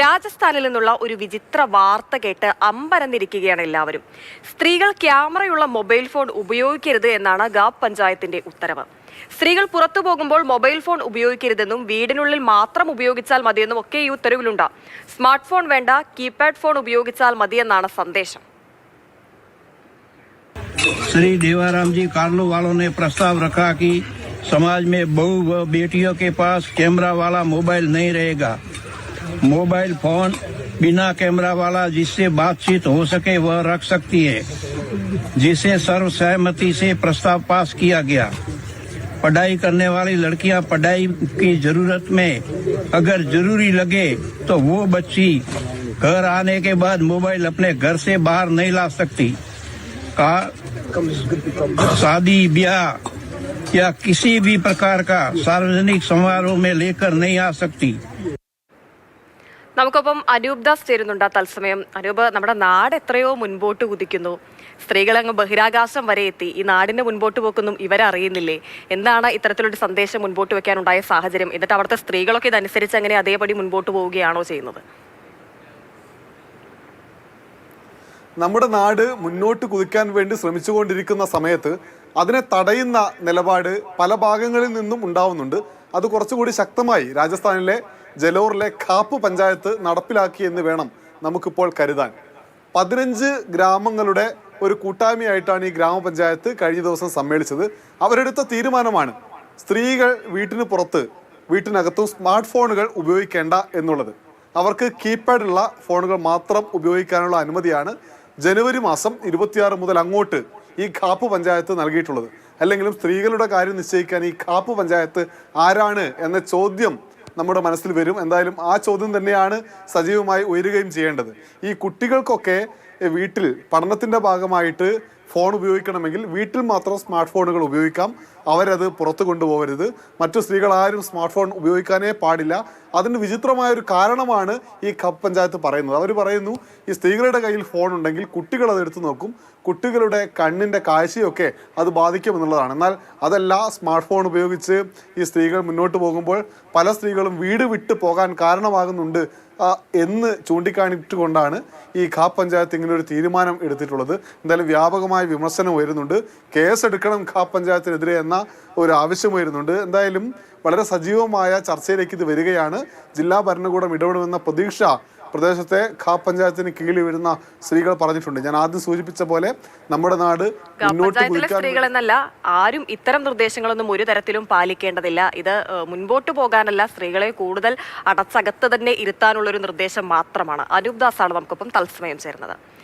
രാജസ്ഥാനിൽ നിന്നുള്ള ഒരു വിചിത്ര വാർത്ത കേട്ട് അമ്പരന്നിരിക്കുകയാണ് എല്ലാവരും സ്ത്രീകൾ ക്യാമറയുള്ള മൊബൈൽ ഫോൺ ഉപയോഗിക്കരുത് എന്നാണ് ഗാബ് പഞ്ചായത്തിന്റെ ഉത്തരവ് സ്ത്രീകൾ പുറത്തു പോകുമ്പോൾ മൊബൈൽ ഫോൺ ഉപയോഗിക്കരുതെന്നും വീടിനുള്ളിൽ മാത്രം ഉപയോഗിച്ചാൽ മതിയെന്നും ഒക്കെ ഈ ഉത്തരവിലുണ്ട് സ്മാർട്ട് ഫോൺ വേണ്ട കീപാഡ് ഫോൺ ഉപയോഗിച്ചാൽ മതിയെന്നാണ് സന്ദേശം श्री देवाराम जी कार्लो वालों ने प्रस्ताव रखा कि समाज में बहू व बेटियों के पास कैमरा वाला मोबाइल नहीं रहेगा मोबाइल फ़ोन, बिना कैमरा वाला जिससे बातचीत हो सके, वह रख सकती है, जिसे सर्व सहमति से प्रस्ताव पास किया गया। पढ़ाई करने वाली लड़कियाँ पढ़ाई की ज़रूरत में अगर ज़रूरी लगे तो वो बच्ची घर आने के बाद मोबाइल अपने घर से बाहर नहीं ला सकती। का शादी, ब्याह या किसी भी प्रकार का सार्वजनिक समारोह में लेकर नहीं आ सकती। നമുക്കൊപ്പം അനൂപ് ദാസ് ചേരുന്നുണ്ട് തത്സമയം. അനൂപ് നമ്മുടെ നാട് എത്രയോ മുൻപോട്ട് കുതിക്കുന്നു. സ്ത്രീകൾ അങ്ങ് ബഹിരാകാശം വരെ എത്തി. ഈ നാടിന്റെ മുൻപോട്ട് പോക്കൊന്നും ഇവരറിയുന്നില്ലേ? എന്താണ് ഇത്തരത്തിലൊരു സന്ദേശം മുൻപോട്ട് വെക്കാനുണ്ടായ സാഹചര്യം? എന്നിട്ട് അവിടുത്തെ സ്ത്രീകളൊക്കെ ഇതനുസരിച്ച് അങ്ങനെ അതേപടി മുൻപോട്ട് പോവുകയാണോ ചെയ്യുന്നത്? നമ്മുടെ നാട് മുന്നോട്ട് കുതിക്കാൻ വേണ്ടി ശ്രമിച്ചുകൊണ്ടിരിക്കുന്ന സമയത്ത് അതിനെ തടയുന്ന നിലപാട് പല ഭാഗങ്ങളിൽ നിന്നും ഉണ്ടാവുന്നുണ്ട്. അത് കുറച്ചുകൂടി ശക്തമായി രാജസ്ഥാനിലെ ജലോറിലെ കാപ്പ് പഞ്ചായത്ത് നടപ്പിലാക്കി എന്ന് വേണം നമുക്കിപ്പോൾ കരുതാൻ. പതിനഞ്ച് ഗ്രാമങ്ങളുടെ ഒരു കൂട്ടായ്മയായിട്ടാണ് ഈ ഗ്രാമപഞ്ചായത്ത് കഴിഞ്ഞ ദിവസം സമ്മേളിച്ചത്. അവരെടുത്ത തീരുമാനമാണ് സ്ത്രീകൾ വീട്ടിന് പുറത്ത് വീട്ടിനകത്തും സ്മാർട്ട് ഫോണുകൾ ഉപയോഗിക്കേണ്ട എന്നുള്ളത്. അവർക്ക് കീപാഡ് ഉള്ള ഫോണുകൾ മാത്രം ഉപയോഗിക്കാനുള്ള അനുമതിയാണ് ജനുവരി മാസം ഇരുപത്തിയാറ് മുതൽ അങ്ങോട്ട് ഈ ഖാപ്പ് പഞ്ചായത്ത് നൽകിയിട്ടുള്ളത്. അല്ലെങ്കിലും സ്ത്രീകളുടെ കാര്യം നിശ്ചയിക്കാൻ ഈ ഖാപ്പ് പഞ്ചായത്ത് ആരാണ് എന്ന ചോദ്യം നമ്മുടെ മനസ്സിൽ വരും. എന്തായാലും ആ ചോദ്യം തന്നെയാണ് സജീവമായി ഉയരുകയും ചെയ്യേണ്ടത്. ഈ കുട്ടികൾക്കൊക്കെ വീട്ടിൽ പഠനത്തിന്റെ ഭാഗമായിട്ട് ഫോൺ ഉപയോഗിക്കണമെങ്കിൽ വീട്ടിൽ മാത്രം സ്മാർട്ട് ഫോണുകൾ ഉപയോഗിക്കാം. അവരത് പുറത്തു കൊണ്ടുപോകരുത്. മറ്റു സ്ത്രീകൾ ആരും സ്മാർട്ട് ഫോൺ ഉപയോഗിക്കാനേ പാടില്ല. അതിന് വിചിത്രമായ ഒരു കാരണമാണ് ഈ ഖപ്പ് പഞ്ചായത്ത് പറയുന്നത്. അവർ പറയുന്നു ഈ സ്ത്രീകളുടെ കയ്യിൽ ഫോൺ ഉണ്ടെങ്കിൽ കുട്ടികൾ അത് എടുത്തു നോക്കും. കുട്ടികളുടെ കണ്ണിന്റെ കാഴ്ചയൊക്കെ അത് ബാധിക്കുമെന്നുള്ളതാണ് എന്നാൽ അതല്ല സ്മാർട്ട് ഫോൺ ഉപയോഗിച്ച് ഈ സ്ത്രീകൾ മുന്നോട്ട് പോകുമ്പോൾ പല സ്ത്രീകളും വീട് വിട്ട് പോകാൻ കാരണമാകുന്നുണ്ട് എന്ന് ചൂണ്ടിക്കാണിച്ചുകൊണ്ടാണ് ഈ ഖാപ്പ് പഞ്ചായത്ത് ഇങ്ങനെ ഒരു തീരുമാനം എടുത്തിട്ടുള്ളത്. എന്തായാലും വ്യാപകമായ വിമർശനം ഉയരുന്നുണ്ട്. കേസെടുക്കണം ഖാപ്പ് പഞ്ചായത്തിനെതിരെ എന്ന ഒരു ആവശ്യം ഉയരുന്നുണ്ട്. എന്തായാലും വളരെ സജീവമായ ചർച്ചയിലേക്ക് ഇത് വരികയാണ്. ജില്ലാ ഭരണകൂടം ഇടപെടുമെന്ന പ്രതീക്ഷ പ്രദേശത്തെ ഖാ പഞ്ചായത്തിന് കീഴിൽ വരുന്ന സ്ത്രീകൾ പറഞ്ഞിട്ടുണ്ട്. ഞാൻ ആദ്യം സൂചിപ്പിച്ച പോലെ നമ്മുടെ നാട് മുന്നോട്ട് എന്നല്ല ആരും ഇത്തരം നിർദ്ദേശങ്ങളൊന്നും ഒരു തരത്തിലും പാലിക്കേണ്ടതില്ല. ഇത് മുൻപോട്ട് പോകാനല്ല സ്ത്രീകളെ കൂടുതൽ അടച്ചകത്ത് തന്നെ ഇരുത്താനുള്ള ഒരു നിർദ്ദേശം മാത്രമാണ്. അനൂപ് ദാസാണ് നമുക്കൊപ്പം തത്സമയം ചേർന്നത്